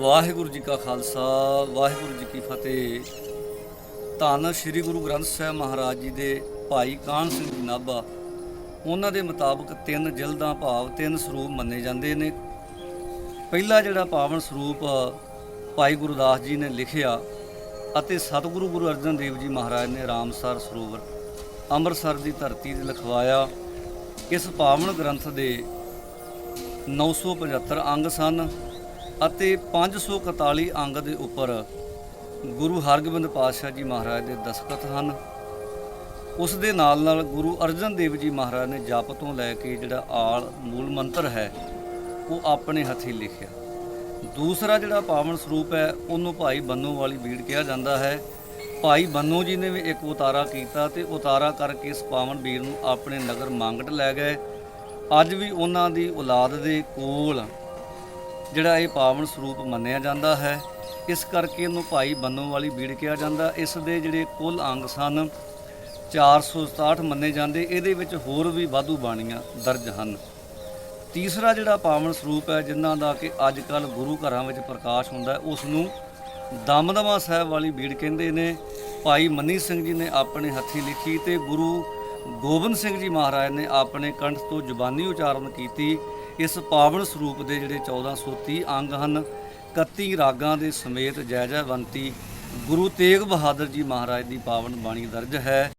ਵਾਹਿਗੁਰੂ ਜੀ ਕਾ ਖਾਲਸਾ, ਵਾਹਿਗੁਰੂ ਜੀ ਕੀ ਫਤਿਹ। ਧੰਨ ਸ੍ਰੀ ਗੁਰੂ ਗ੍ਰੰਥ ਸਾਹਿਬ ਮਹਾਰਾਜ ਜੀ ਦੇ ਭਾਈ ਕਾਹਨ ਸਿੰਘ ਜੀ ਨਾਭਾ। ਉਹਨਾਂ ਦੇ ਮੁਤਾਬਕ ਤਿੰਨ ਜਲਦਾਂ ਭਾਵ, ਤਿੰਨ ਸਰੂਪ ਮੰਨੇ ਜਾਂਦੇ ਨੇ। ਪਹਿਲਾ ਜਿਹੜਾ ਪਾਵਨ ਸਰੂਪ ਭਾਈ ਗੁਰਦਾਸ ਜੀ ਨੇ ਲਿਖਿਆ ਅਤੇ ਸਤਿਗੁਰੂ ਗੁਰੂ ਅਰਜਨ ਦੇਵ ਜੀ ਮਹਾਰਾਜ ਨੇ ਰਾਮਸਰ ਸਰੋਵਰ ਅੰਮ੍ਰਿਤਸਰ ਦੀ ਧਰਤੀ ਤੇ ਲਿਖਵਾਇਆ। ਇਸ ਪਾਵਨ ਗ੍ਰੰਥ ਦੇ 975 ਅੰਗ ਸਨ। ਅਤੇ 541 ਅੰਗ ਦੇ ਉੱਪਰ ਗੁਰੂ ਹਰਗੋਬਿੰਦ ਪਾਤਸ਼ਾਹ ਜੀ ਮਹਾਰਾਜ ਦੇ ਦਸਖਤ ਹਨ। ਉਸ ਦੇ ਨਾਲ ਨਾਲ ਗੁਰੂ ਅਰਜਨ ਦੇਵ ਜੀ ਮਹਾਰਾਜ ਨੇ ਜਪ ਤੋਂ ਲੈ ਕੇ ਜਿਹੜਾ ਆਲ ਮੂਲ ਮੰਤਰ ਹੈ, ਉਹ ਆਪਣੇ ਹੱਥੀਂ ਲਿਖਿਆ। ਦੂਸਰਾ ਜਿਹੜਾ ਪਾਵਨ ਸਰੂਪ ਹੈ, ਉਹਨੂੰ ਭਾਈ ਬੰਨੋ ਵਾਲੀ ਬੀੜ ਕਿਹਾ ਜਾਂਦਾ ਹੈ। ਭਾਈ ਬੰਨੋ ਜੀ ਨੇ ਵੀ ਇੱਕ ਉਤਾਰਾ ਕੀਤਾ ਤੇ ਉਤਾਰਾ ਕਰਕੇ ਇਸ ਪਾਵਨ ਬੀੜ ਨੂੰ ਆਪਣੇ ਨਗਰ ਮੰਗਟ ਲੈ ਗਏ। ਅੱਜ ਵੀ ਉਹਨਾਂ ਦੀ ਔਲਾਦ ਦੇ ਕੋਲ ਜਿਹੜਾ ਇਹ ਪਾਵਨ ਸਰੂਪ ਮੰਨਿਆ ਜਾਂਦਾ ਹੈ। ਇਸ ਕਰਕੇ ਇਹਨੂੰ ਭਾਈ ਬੰਨੋ ਵਾਲੀ ਬੀੜ ਕਿਹਾ ਜਾਂਦਾ। ਇਸ ਦੇ ਜਿਹੜੇ ਕੁੱਲ ਅੰਗ ਸਨ 467 ਮੰਨੇ ਜਾਂਦੇ। ਇਹਦੇ ਵਿੱਚ ਹੋਰ ਵੀ ਵਾਧੂ ਬਾਣੀਆਂ ਦਰਜ ਹਨ। ਤੀਸਰਾ ਜਿਹੜਾ ਪਾਵਨ ਸਰੂਪ ਹੈ, ਜਿਨ੍ਹਾਂ ਦਾ ਕਿ ਅੱਜ ਕੱਲ ਗੁਰੂ ਘਰਾਂ ਵਿੱਚ ਪ੍ਰਕਾਸ਼ ਹੁੰਦਾ ਉਸ ਨੂੰ ਦਮਦਮਾ ਸਾਹਿਬ ਵਾਲੀ ਬੀੜ ਕਹਿੰਦੇ ਨੇ। ਭਾਈ ਮੰਨੀ ਸਿੰਘ ਜੀ ਨੇ ਆਪਣੇ ਹੱਥੀਂ ਲਿਖੀ ਤੇ ਗੁਰੂ ਗੋਬਿੰਦ ਸਿੰਘ ਜੀ ਮਹਾਰਾਜ ਨੇ ਆਪਣੇ ਕੰਠ ਤੋਂ ਜ਼ੁਬਾਨੀ ਉਚਾਰਨ ਕੀਤੀ। ਇਸ ਪਾਵਨ ਸਰੂਪ ਦੇ ਜਿਹੜੇ 1430 ਅੰਗ ਹਨ 31 ਰਾਗਾਂ ਦੇ ਸਮੇਤ ਜੈ ਜੈਵੰਤੀ ਗੁਰੂ ਤੇਗ ਬਹਾਦਰ ਜੀ ਮਹਾਰਾਜ ਦੀ ਪਾਵਨ ਬਾਣੀ ਦਰਜ ਹੈ।